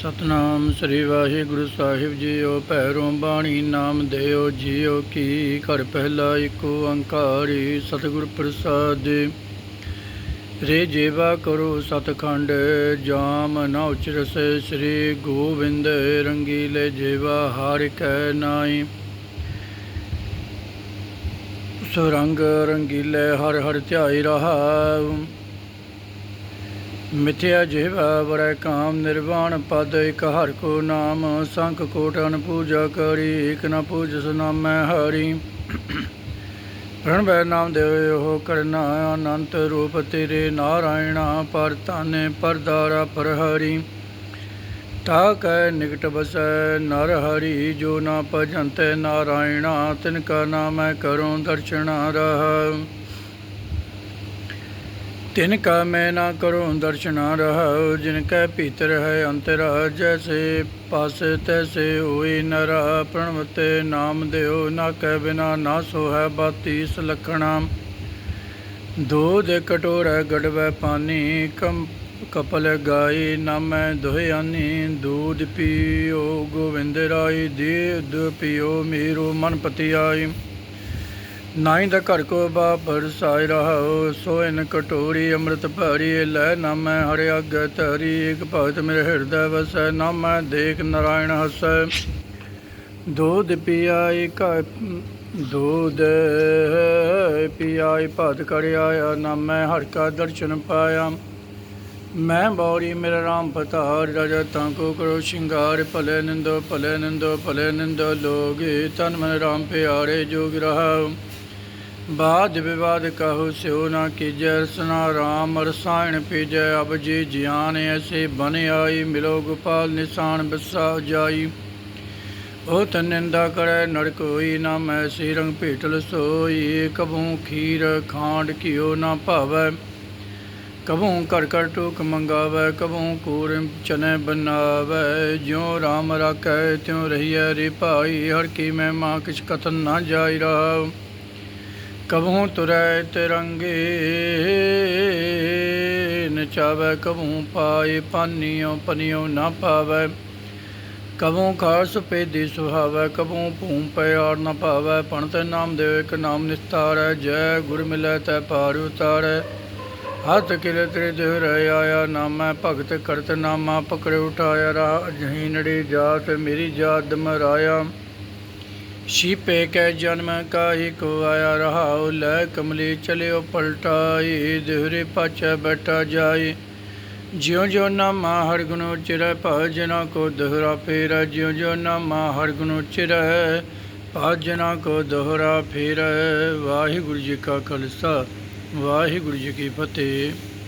ਸਤਨਾਮ ਸ੍ਰੀ ਵਾਹਿਗੁਰੂ ਸਾਹਿਬ ਜੀਓ, ਭੈਰੋਂ ਬਾਣੀ ਨਾਮ ਦਿਓ ਜੀਓ, ਕੀ ਘਰ ਪਹਿਲਾ ਏਕ ਓੰਕਾਰੀ ਸਤਿਗੁਰ ਪ੍ਰਸਾਦ। ਰੇ ਜੇਵਾ ਕਰੋ ਸਤਖੰਡ, ਜਾਮ ਨਾ ਉਚਰਸੈ, ਸ੍ਰੀ ਗੋਬਿੰਦ ਰੰਗੀਲੇ ਜੇਵਾ, ਹਰ ਕੈ ਨਾਈ ਸੋ ਰੰਗੀਲੇ, ਹਰ ਹਰ ਧਿਆਈ ਰਹਾਉ। ਮਿਥਿਆ ਜਿਵਾ ਬੜੈ ਕਾਮ ਨਿਰਵਾਣ ਪਦ, ਇਕ ਹਰ ਕੋ ਨਾਮ। ਸੰਖ ਕੋਟਨ ਪੂਜਾ ਕਰੀ ਇਕ ਨ ਪੂਜਸ ਨਾਮੈ ਹਰੀ। ਪ੍ਰਣਵੈ ਨਾਮ ਦੇਵ ਹੋ ਕਰਨਾ ਅਨੰਤ ਰੂਪ ਤੇਰੇ। ਨਾਰਾਇਣਾ ਪਰ ਤਾਨੇ ਪਰਦਾਰਾ ਪਰ ਹਰੀ। ਤਾ ਕੈ ਨਿਕਟ ਬਸੈ ਨਰ ਹਰੀ, ਜੋ ਨਾ ਭਜੰਤੈ। ਨਾਰਾਇਣਾ ਤਿਨ ਕਾ ਨਾਮੈ ਕਰਉ ਦਰਸ਼ਨਾ ਰਹਾ। ਤਿਨ ਕਾ ਮੈਂ ਨਾ ਕਰੋ ਦਰਸ਼ਨਾ ਰਹਾਉ, ਜਿਨ ਕੈ ਭੀਤਰ ਹੈ ਅੰਤਰ ਜੈਸੇ ਪਾਸੇ ਤੈਸੇ ਹੋਈ ਨਰਾ ਪ੍ਰਣਵਤੇ ਨਾਮ ਦਿਓ, ਨਾ ਕੈ ਬਿਨਾ ਨਾ ਸੋ ਹੈ ਬਾਤੀ ਸਲਖਣਾ ਦੁਧ ਕਟੋਰੈ ਗੜਵੈ ਪਾਨੀ ਕਮ ਕਪਲ ਗਾਈ ਨਾਮੈ ਦੁਹਿਆਨੀ ਦੂਧ ਪੀਓ, ਗੋਵਿੰਦ ਰਾਈ ਦੇਦ ਪੀਓ, ਮੇਰੋ ਮਨ ਪਤੀ ਆਈ। ਨਾਈ ਦਾ ਘਰ ਕੋ ਬਾਪ ਰਸਾਇ ਰਹਾਉ ਸੋਇਨ ਕਟੋਰੀ, ਅੰਮ੍ਰਿਤ ਭਰੀ, ਲੈ ਨਾਮੈ ਹਰਿ ਅਗੈ ਧਰੀ ਇਕ ਭਗਤ ਮੇਰੇ ਹਿਰਦੈ ਵਸੈ, ਨਾਮੈ ਦੇਖ ਨਰਾਇਣ ਹਸੈ। ਦੁਧ ਪਿਆਈ ਕਾ ਦੁਧ ਪਿਆਈ ਭਤ ਕਰ ਨਾਮੈ ਹਰਿ ਕਾ ਦਰਸ਼ਨ ਪਾਇਆ। ਮੈਂ ਬੌਰੀ ਮੇਰਾ ਰਾਮ ਪਤਾਰ, ਰਜਾ ਤਾਂ ਕੋ ਕਰੋ ਸ਼ਿੰਗਾਰ, ਭਲੇ ਨਿੰਦੋ ਭਲੇ ਨਿੰਦੋ ਭਲੇ ਨਿੰਦੋ ਲੋਗੇ ਤਨ ਮਨ ਰਾਮ ਪਿਆਰੇ ਜੋਗ ਰਹਾਉ। ਬਾਦ ਵਿਵਾਦ ਕਹੋ ਸਿਓ ਨਾ ਕੀਜੈ, ਰਸਨਾ ਰਾਮ ਰਸਾਇਣ ਪੀਜੈ, ਅਬ ਜੀ ਜਿਆਨ ਐਸੇ ਬਨ ਆਈ, ਮਿਲੋ ਗੋਪਾਲ ਨਿਸ਼ਾਨ ਬਿਸਾ ਜਾਈ। ਉਹ ਤਨ ਨਿੰਦਾ ਕਰੈ, ਨਰਕ ਹੋਈ ਨਾ ਮੈਂ ਸੀ ਰੰਗ ਭੇਟਲ ਸੋਈ। ਕਬੂ ਖੀਰ ਖਾਂਡ ਘਿਓ ਨਾ ਭਾਵੈ, ਕਬੂ ਕਰ ਕਰ ਟੂਕ ਮੰਗਾਵੈ, ਕਬੂ ਕੂਰ ਚਨੇ ਬਨਾਵੈ। ਜਿਉ ਰਾਮ ਰਾਖੈ, ਤਿਉ ਰਹੀਐ ਰੇ ਭਾਈ, ਹਰ ਕੀ ਮੈਂ ਮਾਂ ਕਿਛ ਕਥਨ ਨਾ ਜਾਈ ਰਹਾ ਕਬਹੂ ਤੁਰੈ ਤਿਰੰਗੇ ਨਚਾਵੈ ਕਬਹੂ ਪਾਏ ਪਾਨੀਓ, ਪਨੀਓ ਨਾ ਪਾਵੈ। ਕਬਹੂ ਖਾਸ ਪੇਦੀ ਸੁਹਾਵੈ, ਕਬਹੂ ਭੂਮ ਪਿਆਰ ਨਾ ਭਾਵੈ ਪਣਤ ਨਾਮ ਦੇ ਇਕ ਨਾਮ ਨਿਸਤਾਰੈ, ਜੈ ਗੁਰ ਮਿਲੈ ਤੈ ਪਾਰ ਉਤਾਰੈ। ਹੱਥ ਕਿਲੇ ਤੇਰੇ ਦੇਹ ਰਹਿ ਆਇਆ ਨਾਮੈ, ਭਗਤ ਕਰਤ ਨਾਮਾ ਪਕੜ ਉਠਾਇਆ। ਰਾ ਜਹੀ ਨੜੀ ਜਾਤ ਮੇਰੀ ਜਾਤ ਮਰਾਇਆ ਸ਼ੀਪੇ ਕੈ ਜਨਮ ਕਾਹੀ ਕੋ ਆਇਆ ਰਹਾਉ, ਲੈ ਕਮਲੀ ਚਲਿਓ ਪਲਟਾਈ, ਦਿਹਰੇ ਪਾਛੈ ਬੈਠਾ ਜਾਈ। ਜਿਉ ਜਿਉ ਨਾਮਾ ਹਰ ਗੁਣ ਚਿਰੈ, ਭਜਨਾ ਕੋ ਦੋਹਰਾ ਫੇਰੈ। ਜਿਉ ਜਿਉ ਨਾਮਾ ਹਰ ਗੁਣ ਚਿਰੈ, ਭਜਨਾ ਕੋ ਦੋਹਰਾ ਫੇਰੈ। ਵਾਹਿਗੁਰੂ ਜੀ ਕਾ ਖਾਲਸਾ, ਵਾਹਿਗੁਰੂ ਜੀ ਕੀ ਫਤਿਹ।